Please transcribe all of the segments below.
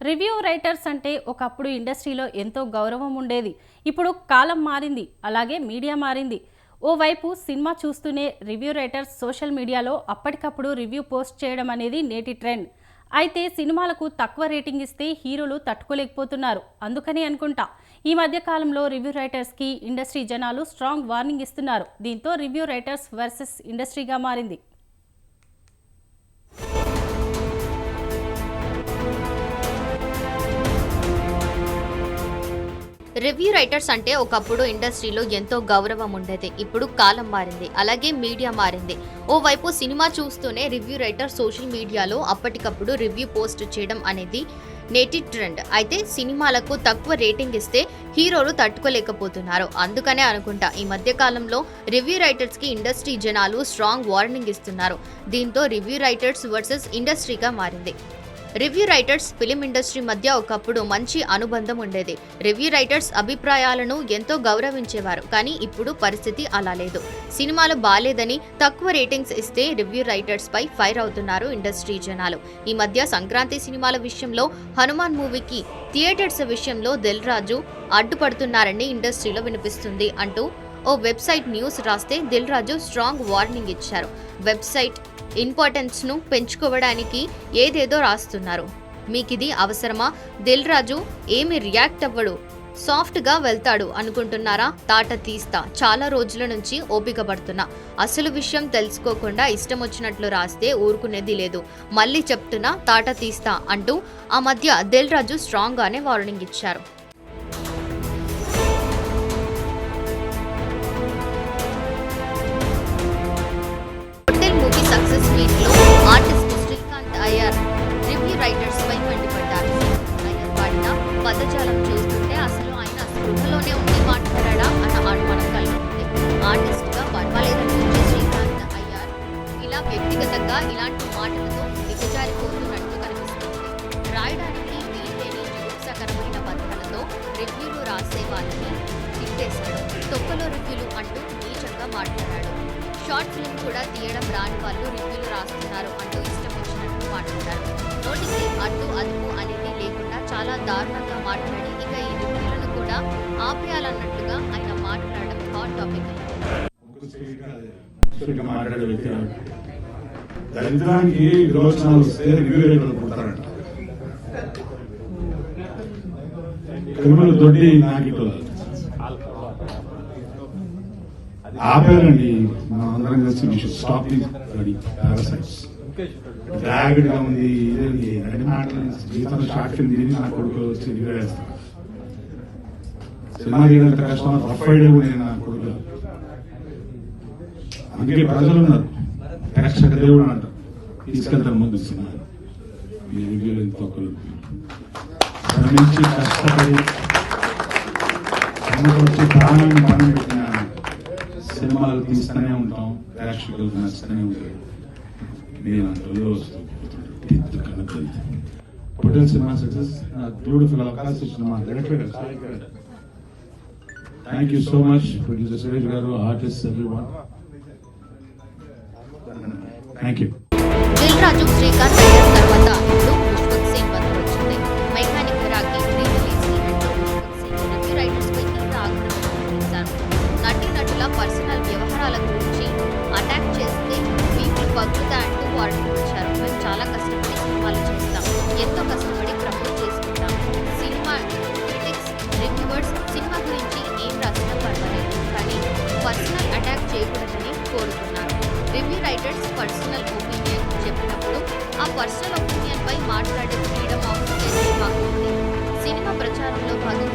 Review writers అంటే ఒకప్పుడు ఇండస్ట్రీలో ఎంతో గౌరవం ఉండేది. ఇప్పుడు కాలం మారింది. అలాగే మీడియా మారింది. ఓవైపు సినిమా చూస్తూనే రివ్యూ రైటర్స్ సోషల్ మీడియాలో అప్పటికప్పుడు రివ్యూ పోస్ట్ చేయడం అనేది నేటి ట్రెండ్. అయితే సినిమాలకు తక్కువ రేటింగ్ ఇస్తే హీరోలు తట్టుకోలేకపోతున్నారు. అందుకని అనుకుంటా ఈ మధ్య కాలంలో రివ్యూ రైటర్స్కి ఇండస్ట్రీ జనాలు స్ట్రాంగ్ వార్నింగ్ ఇస్తున్నారు. దీంతో రివ్యూ రైటర్స్ వర్సెస్ ఇండస్ట్రీగా మారింది. రివ్యూ రైటర్స్ అంటే ఒకప్పుడు ఇండస్ట్రీలో ఎంతో గౌరవం ఉండేది. ఇప్పుడు కాలం మారింది. అలాగే మీడియా మారింది. ఓవైపు సినిమా చూస్తూనే రివ్యూ రైటర్ సోషల్ మీడియాలో అప్పటికప్పుడు రివ్యూ పోస్ట్ చేయడం అనేది నేటి ట్రెండ్. అయితే సినిమాలకు తక్కువ రేటింగ్ ఇస్తే హీరోలు తట్టుకోలేకపోతున్నారు. అందుకనే అనుకుంటా ఈ మధ్య కాలంలో రివ్యూ రైటర్స్కి ఇండస్ట్రీ జనాలు స్ట్రాంగ్ వార్నింగ్ ఇస్తున్నారు. దీంతో రివ్యూ రైటర్స్ వర్సెస్ ఇండస్ట్రీగా మారింది. రివ్యూ రైటర్స్ ఫిలిం ఇండస్ట్రీ మధ్య ఒకప్పుడు మంచి అనుబంధం ఉండేది. రివ్యూ రైటర్స్ అభిప్రాయాలను ఎంతో గౌరవించేవారు. కానీ ఇప్పుడు పరిస్థితి అలా లేదు. సినిమాలు బాలేదని తక్కువ రేటింగ్స్ ఇస్తే రివ్యూ రైటర్స్ పై ఫైర్ అవుతున్నారు ఇండస్ట్రీ జనాలు. ఈ మధ్య సంక్రాంతి సినిమాల విషయంలో హనుమాన్ మూవీకి థియేటర్స్ విషయంలో దిల్ రాజు అడ్డుపడుతున్నారని ఇండస్ట్రీలో వినిపిస్తుంది అంటూ ఓ వెబ్సైట్ న్యూస్ రాస్తే దిల్ రాజు స్ట్రాంగ్ వార్నింగ్ ఇచ్చారు. వెబ్సైట్ ఇంపార్టెన్స్ను పెంచుకోవడానికి ఏదేదో రాస్తున్నారు. మీకిది అవసరమా? దిల్ రాజు ఏమి రియాక్ట్ అవ్వడు. సాఫ్ట్గా వెళ్తాడు అనుకుంటున్నారా? తాట తీస్తా. చాలా రోజుల నుంచి ఓపిక పడుతున్నా. అసలు విషయం తెలుసుకోకుండా ఇష్టం వచ్చినట్లు రాస్తే ఊరుకునేది లేదు. మళ్ళీ చెప్తున్నా తాట తీస్తా అంటూ ఆ మధ్య దిల్ రాజు స్ట్రాంగ్గానే వార్నింగ్ ఇచ్చారు. కూడా ఇలాంటి మాటలతో దిగజారిపోతున్నట్లు కనిపిస్తుంది. రాయడానికి వీల్లేని జుగుప్సకరమైన పత్రాలతో రివ్యూలు రాసే వాళ్ళని తిట్టేశాడు. తొక్కలో రివ్యూలు అంటూ నీచంగా మాట్లాడాడు. షార్ట్ ఫిల్మ్ కూడా తీయడం రాని వాళ్ళు రివ్యూలు రాస్తున్నారు అంటూ ఇష్టం వచ్చినట్టు మాట్లాడారు నోటికి అడ్డు అదుపు అనేది లేకుండా చాలా దారుణంగా మాట్లాడి ఇక ఈ రివ్యూలను కూడా ఆపేయాలన్నట్టుగా ఆయన మాట్లాడడం హాట్ టాపిక్. దరిద్రానికి విరోచనాలు వస్తే రివ్యూ రేట్లు పుడతారంట కనుమలు దొడ్డి నాకిట్టు ఆపేరండి. మనం అందరం కలిసి స్టాప్ ది పారాసైట్స్ డ్రాగడ్గా ఉంది ఇదేంటి? రెండు మాటలు జీవితం షార్ట్ ఫిల్మ్ తిరిగి నా కొడుకు వచ్చి రివ్యూ సినిమా తీయడం కష్టం రఫ్ ఐడియా కూడా నా కొడుకు. అందుకే ప్రజలు ఉన్నారు రక్షక దేవుడు అంటారు తీసుకెళ్తారు ముందు సినిమా ఒకరు శ్రమించి కష్టపడి వచ్చి ప్రాణాన్ని పెట్టిన సినిమాలు తీస్తూనే ఉంటాం ప్రేక్షకులు నచ్చుతూనే ఉంటాయి నేను అంటూ కనపడింది సినిమా సక్సెస్ బ్యూటిఫుల్ అవకాశం ఇచ్చిన మా డైరెక్టర్ గారు thank you so much producer Suresh గారు artist every one thank you Dil Raju Srikanth తర్వాత పుష్పక్ సింగ్ వచ్చింది. మెకానిక్ రాకి ప్రీ పర్సనల్ వ్యవహారాల గురించి అటాక్ చేస్తే వీపులు అంటూ వార్నింగ్ ఇచ్చారు. మేము చాలా కష్టపడి సినిమాలు చేస్తాం. ఎంతో కష్టం రైటర్స్ పర్సనల్ ఒపీనియన్ చెప్పినప్పుడు ఆ పర్సనల్ ఒపీనియన్ పై మాట్లాడే ఫ్రీడమ్ ఆఫ్ మాకు ఉంది సినిమా ప్రచారంలో భాగంగా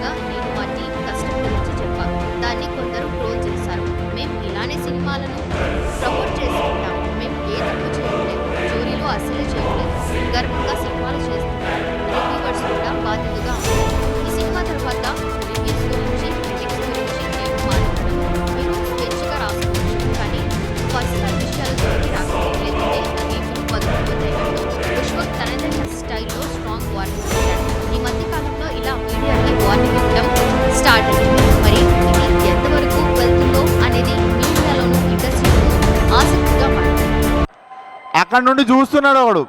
అక్కడ నుండి చూస్తున్నాడు ఒకడు.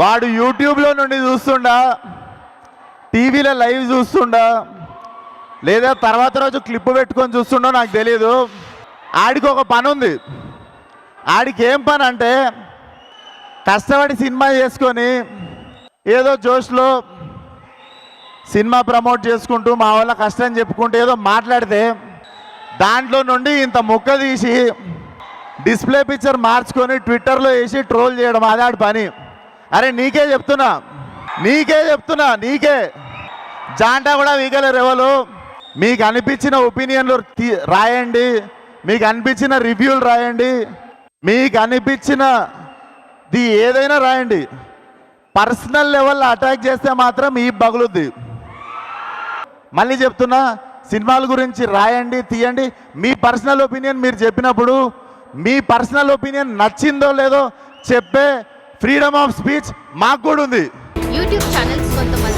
వాడు యూట్యూబ్లో నుండి చూస్తుండా టీవీలో లైవ్ చూస్తుండా లేదా తర్వాత రోజు క్లిప్ పెట్టుకొని చూస్తుండో నాకు తెలియదు ఆడికి ఒక పని ఉంది. ఆడికి ఏం పని అంటే కష్టపడి సినిమా చేసుకొని ఏదో జోష్లో సినిమా ప్రమోట్ చేసుకుంటూ మా వాళ్ళ కష్టం చెప్పుకుంటూ ఏదో మాట్లాడితే దాంట్లో నుండి ఇంత ముక్క తీసి డిస్ప్లే పిక్చర్ మార్చుకొని ట్విట్టర్లో వేసి ట్రోల్ చేయడం అదే పని. అరే నీకే చెప్తున్నా. నీకే చెప్తున్నా నీకే. జాంటా కూడా వీగలేరు ఎవరు. మీకు అనిపించిన ఒపీనియన్లు తీ- రాయండి. మీకు అనిపించిన రివ్యూలు రాయండి. మీకు అనిపించిన ది ఏదైనా రాయండి. పర్సనల్ లెవెల్లో అటాక్ చేస్తే మాత్రం ఈ బగులుద్ది. మళ్ళీ చెప్తున్నా సినిమాల గురించి రాయండి తీయండి. మీ పర్సనల్ ఒపీనియన్ మీరు చెప్పినప్పుడు మీ పర్సనల్ ఒపీనియన్ నచ్చిందో లేదో చెప్పే ఫ్రీడమ్ ఆఫ్ స్పీచ్ మాకు కూడా ఉంది. యూట్యూబ్ ఛానల్స్ కొంతమంది